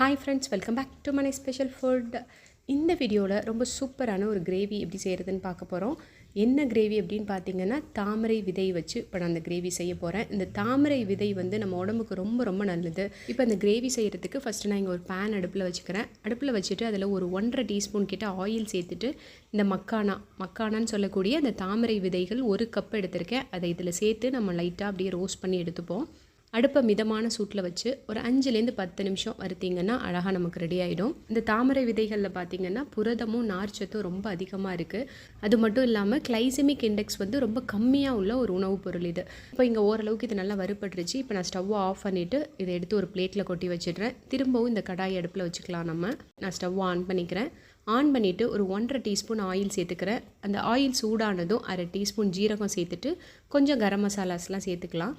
Hi friends welcome back to மனை special food இந்த வீடியோவில் ரொம்ப சூப்பரான ஒரு கிரேவி எப்படி செய்கிறதுன்னு பார்க்க போகிறோம் என்ன கிரேவி அப்படின்னு பார்த்தீங்கன்னா தாமரை விதை வச்சு இப்போ நான் அந்த கிரேவி செய்ய போகிறேன் இந்த தாமரை விதை வந்து நம்ம உடம்புக்கு ரொம்ப ரொம்ப நல்லது. இப்போ இந்த கிரேவி செய்கிறதுக்கு ஃபஸ்ட்டு நான் இங்கே ஒரு பேன் அடுப்பில் வச்சுக்கிறேன். அடுப்பில் வச்சுட்டு அதில் ஒரு ஒன்றரை டீஸ்பூன் கிட்ட ஆயில் சேர்த்துட்டு இந்த மக்கானா மக்கானான்னு சொல்லக்கூடிய அந்த தாமரை விதைகள் ஒரு கப் எடுத்திருக்கேன். அதை இதில் சேர்த்து நம்ம லைட்டாக அப்படியே ரோஸ்ட் பண்ணி எடுத்துப்போம். அடுப்பை மிதமான சூட்டில் வச்சு ஒரு அஞ்சுலேருந்து பத்து நிமிஷம் வருத்திங்கன்னா அழகாக நமக்கு ரெடி ஆகிடும் இந்த தாமரை விதைகளில் பார்த்தீங்கன்னா புரதமும் நார்ச்சத்தும் ரொம்ப அதிகமாக இருக்குது அது மட்டும் இல்லாமல் கிளைசமிக் இண்டெக்ஸ் வந்து ரொம்ப கம்மியாக உள்ள ஒரு உணவுப் பொருள் இது. இப்போ இங்கே ஓரளவுக்கு இது நல்லா வறுபட்டுருச்சு. இப்போ நான் ஸ்டவ்வை ஆஃப் பண்ணிவிட்டு இதை எடுத்து ஒரு பிளேட்டில் கொட்டி வச்சிடுறேன். திரும்பவும் இந்த கடாய் அடுப்பில் வச்சுக்கலாம் நம்ம. நான் ஸ்டவ்வை ஆன் பண்ணிக்கிறேன். ஆன் பண்ணிவிட்டு ஒரு ஒன்றரை டீஸ்பூன் ஆயில் சேர்த்துக்கிறேன். அந்த ஆயில் சூடானதும் அரை டீஸ்பூன் ஜீரகம் சேர்த்துட்டு கொஞ்சம் கரம் மசாலாஸ்லாம் சேர்த்துக்கலாம்.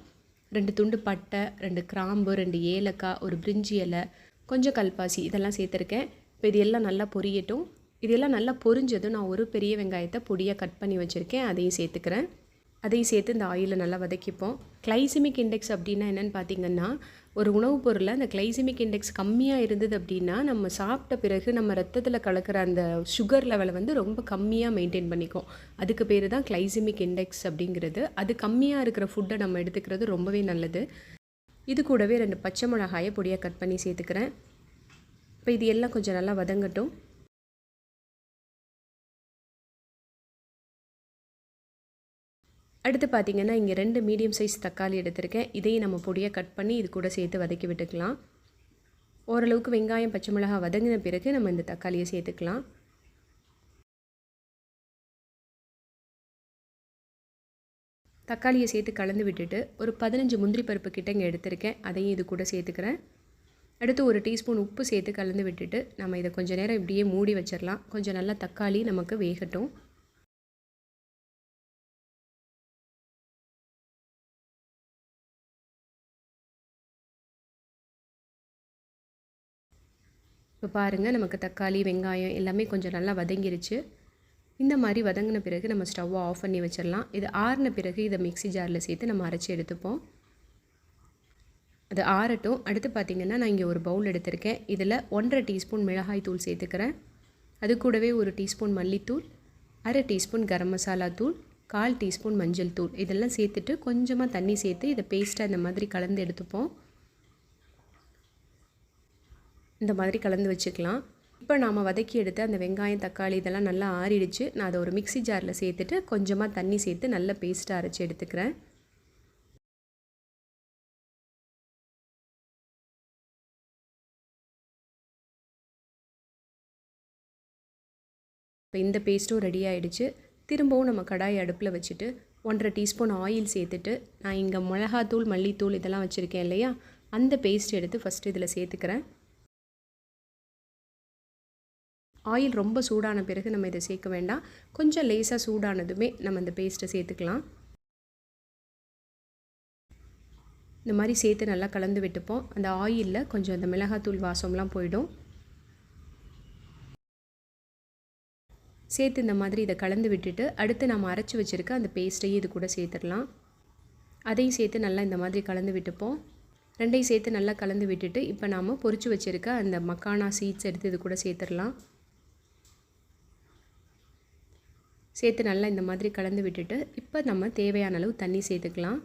ரெண்டு துண்டு பட்டை ரெண்டு கிராம்பு ரெண்டு ஏலக்காய் ஒரு பிரிஞ்சி இலை கொஞ்சம் கல்பாசி இதெல்லாம் சேர்த்துருக்கேன். இப்போ இது எல்லாம் நல்லா பொரியட்டும். இதெல்லாம் நல்லா பொரிஞ்சதும் நான் ஒரு பெரிய வெங்காயத்தை பொடியாக கட் பண்ணி வச்சுருக்கேன். அதையும் சேர்த்துக்கிறேன். அதையும் சேர்த்து இந்த ஆயிலில் நல்லா வதக்கிப்போம். கிளைசிமிக் இண்டெக்ஸ் அப்படின்னா என்னென்னு பார்த்தீங்கன்னா ஒரு உணவுப் பொருளில் அந்த கிளைசிமிக் இண்டெக்ஸ் கம்மியாக இருந்தது அப்படின்னா நம்ம சாப்பிட்ட பிறகு நம்ம ரத்தத்தில் கலக்கிற அந்த சுகர் லெவலை வந்து ரொம்ப கம்மியாக மெயின்டைன் பண்ணிக்கும். அதுக்கு பேர் தான் கிளைசிமிக் இண்டெக்ஸ் அப்படிங்கிறது. அது கம்மியாக இருக்கிற ஃபுட்டை நம்ம எடுத்துக்கிறது ரொம்பவே நல்லது. இது கூடவே ரெண்டு பச்சை மிளகாயை பொடியாக கட் பண்ணி சேர்த்துக்கிறேன். இப்போ இது எல்லாம் கொஞ்சம் நல்லா வதங்கட்டும். அடுத்து பார்த்திங்கன்னா இங்கே ரெண்டு மீடியம் சைஸ் தக்காளி எடுத்திருக்கேன். இதையும் நம்ம பொடியாக கட் பண்ணி இது கூட சேர்த்து வதக்கி விட்டுக்கலாம். ஓரளவுக்கு வெங்காயம் பச்சை மிளகாய் வதங்கின பிறகு நம்ம இந்த தக்காளியை சேர்த்துக்கலாம். தக்காளியை சேர்த்து கலந்து விட்டுட்டு ஒரு பதினஞ்சு முந்திரி பருப்பு கிட்ட இங்கே எடுத்திருக்கேன். அதையும் இது கூட சேர்த்துக்கிறேன். அடுத்து ஒரு டீஸ்பூன் உப்பு சேர்த்து கலந்து விட்டுட்டு நம்ம இதை கொஞ்சம் நேரம் இப்படியே மூடி வச்சிடலாம் கொஞ்சம் நல்லா தக்காளி நமக்கு வேகட்டும். இப்போ பாருங்கள் நமக்கு தக்காளி வெங்காயம் எல்லாமே கொஞ்சம் நல்லா வதங்கிருச்சு. இந்த மாதிரி வதங்கின பிறகு நம்ம ஸ்டவ்வை ஆஃப் பண்ணி வச்சிடலாம். இது ஆறின பிறகு இதை மிக்சி ஜாரில் சேர்த்து நம்ம அரைச்சி எடுத்துப்போம். அது ஆறட்டும். அடுத்து பார்த்திங்கன்னா நான் இங்கே ஒரு பவுல் எடுத்திருக்கேன். இதில் ஒன்றரை டீஸ்பூன் மிளகாய் தூள் சேர்த்துக்கிறேன். அது கூடவே ஒரு டீஸ்பூன் மல்லித்தூள் அரை டீஸ்பூன் கரம் மசாலா தூள் கால் டீஸ்பூன் மஞ்சள் தூள். இதெல்லாம் சேர்த்துட்டு கொஞ்சமாக தண்ணி சேர்த்து இதை பேஸ்ட்டாக இந்த மாதிரி கலந்து எடுத்துப்போம். இந்த மாதிரி கலந்து வச்சுக்கலாம். இப்போ நாம் வதக்கி எடுத்து அந்த வெங்காயம் தக்காளி இதெல்லாம் நல்லா ஆறிடுச்சு. நான் அதை ஒரு மிக்சி ஜாரில் சேர்த்துட்டு கொஞ்சமாக தண்ணி சேர்த்து நல்ல பேஸ்ட்டாக அரைச்சி எடுத்துக்கிறேன். இப்போ இந்த பேஸ்ட்டும் ரெடி ஆகிடுச்சு திரும்பவும் நம்ம கடாயை அடுப்பில் வச்சுட்டு ஒன்றரை டீஸ்பூன் ஆயில் சேர்த்துட்டு நான் இங்கே மிளகாத்தூள் மல்லித்தூள் இதெல்லாம் வச்சுருக்கேன் இல்லையா? அந்த பேஸ்ட் எடுத்து ஃபஸ்ட்டு இதில் சேர்த்துக்கிறேன். ஆயில் ரொம்ப சூடான பிறகு நம்ம இதை சேர்க்க வேண்டாம். கொஞ்சம் லேசாக சூடானதுமே நம்ம இந்த பேஸ்ட்டை சேர்த்துக்கலாம். இந்த மாதிரி சேர்த்து நல்லா கலந்து விட்டுப்போம். அந்த ஆயிலில் கொஞ்சம் அந்த மிளகாத்தூள் வாசம்லாம் போயிடும். சேர்த்து இந்த மாதிரி இதை கலந்து விட்டுட்டு அடுத்து நம்ம அரைச்சி வச்சுருக்க அந்த பேஸ்ட்டையும் இது கூட சேர்த்துடலாம். அதையும் சேர்த்து நல்லா இந்த மாதிரி கலந்து விட்டுப்போம். ரெண்டையும் சேர்த்து நல்லா கலந்து விட்டுட்டு இப்போ நாம் பொறிச்சு வச்சுருக்க அந்த மக்கானா சீட்ஸ் எடுத்து இது கூட சேர்த்துடலாம். சேர்த்து நல்லா இந்த மாதிரி கலந்து விட்டுட்டு இப்போ நம்ம தேவையான அளவு தண்ணி சேர்த்துக்கலாம்.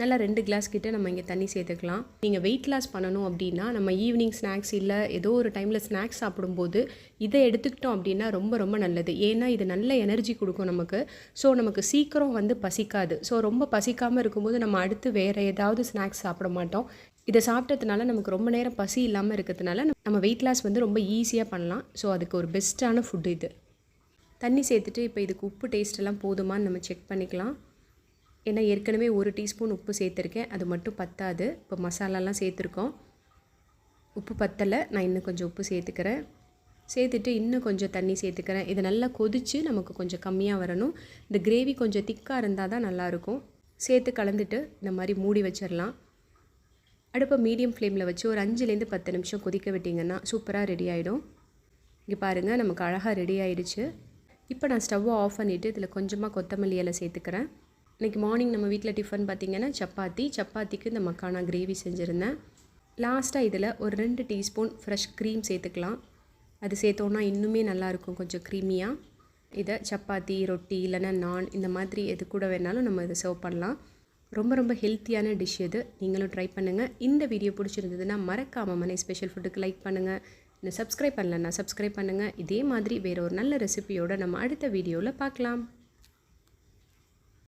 நல்லா ரெண்டு கிளாஸ் கிட்டே நம்ம இங்கே தண்ணி சேர்த்துக்கலாம். நீங்கள் வெயிட் லாஸ் பண்ணணும் அப்படின்னா நம்ம ஈவினிங் ஸ்நாக்ஸ் இல்லை ஏதோ ஒரு டைமில் ஸ்நாக்ஸ் சாப்பிடும்போது இதை எடுத்துக்கிட்டோம் அப்படின்னா ரொம்ப ரொம்ப நல்லது. ஏன்னா இது நல்ல எனர்ஜி கொடுக்கும் நமக்கு. ஸோ நமக்கு சீக்கிரம் வந்து பசிக்காது. ஸோ ரொம்ப பசிக்காமல் இருக்கும்போது நம்ம அடுத்து வேறு ஏதாவது ஸ்நாக்ஸ் சாப்பிட மாட்டோம். இதை சாப்பிட்டதுனால நமக்கு ரொம்ப நேரம் பசி இல்லாமல் இருக்கிறதுனால நம்ம வெயிட் லாஸ் வந்து ரொம்ப ஈஸியாக பண்ணலாம். ஸோ அதுக்கு ஒரு பெஸ்ட்டான ஃபுட் இது. தண்ணி சேர்த்துட்டு இப்போ இதுக்கு உப்பு டேஸ்ட்டெல்லாம் போதுமான்னு நம்ம செக் பண்ணிக்கலாம். ஏன்னா ஏற்கனவே ஒரு டீஸ்பூன் உப்பு சேர்த்துருக்கேன். அது மட்டும் பத்தாது. இப்போ மசாலாலாம் சேர்த்துருக்கோம். உப்பு பத்தலை. நான் இன்னும் கொஞ்சம் உப்பு சேர்த்துக்கிறேன். சேர்த்துட்டு இன்னும் கொஞ்சம் தண்ணி சேர்த்துக்கிறேன். இது நல்லா கொதித்து நமக்கு கொஞ்சம் கம்மியாக வரணும். இந்த கிரேவி கொஞ்சம் திக்காக இருந்தால் தான் நல்லாயிருக்கும் சேர்த்து கலந்துட்டு இந்த மாதிரி மூடி வச்சிடலாம் அடுப்பை மீடியம் ஃப்ளேமில் வச்சு ஒரு அஞ்சுலேருந்து பத்து நிமிஷம் கொதிக்க விட்டிங்கன்னா சூப்பராக ரெடி ஆகிடும் இங்கே பாருங்கள் நமக்கு அழகாக ரெடி ஆகிடுச்சு இப்போ நான் ஸ்டவ்வை ஆஃப் பண்ணிவிட்டு இதில் கொஞ்சமாக கொத்தமல்லி இலை சேர்த்துக்கிறேன். இன்றைக்கி மார்னிங் நம்ம வீட்டில் டிஃபன் பார்த்திங்கன்னா சப்பாத்தி சப்பாத்திக்கு இந்த மக்கானா கிரேவி செஞ்சுருந்தேன். லாஸ்ட்டாக இதில் ஒரு ரெண்டு டீஸ்பூன் ஃப்ரெஷ் க்ரீம் சேர்த்துக்கலாம். அது சேர்த்தோன்னா இன்னுமே நல்லாயிருக்கும் கொஞ்சம் க்ரீமியாக இதை சப்பாத்தி ரொட்டி இல்லைன்னா நான் இந்த மாதிரி எது கூட வேணாலும் நம்ம இதை சர்வ் பண்ணலாம். ரொம்ப ரொம்ப ஹெல்த்தியான டிஷ் இது. நீங்களும் ட்ரை பண்ணுங்கள் இந்த வீடியோ பிடிச்சிருந்ததுன்னா மறக்காமல் மனை ஸ்பெஷல் ஃபுட்டுக்கு லைக் பண்ணுங்கள் இன்னும் சப்ஸ்கிரைப் பண்ணலன்னா சப்ஸ்கிரைப் பண்ணுங்கள் இதே மாதிரி வேறு ஒரு நல்ல ரெசிபியோடு நம்ம அடுத்த வீடியோவில் பார்க்கலாம்.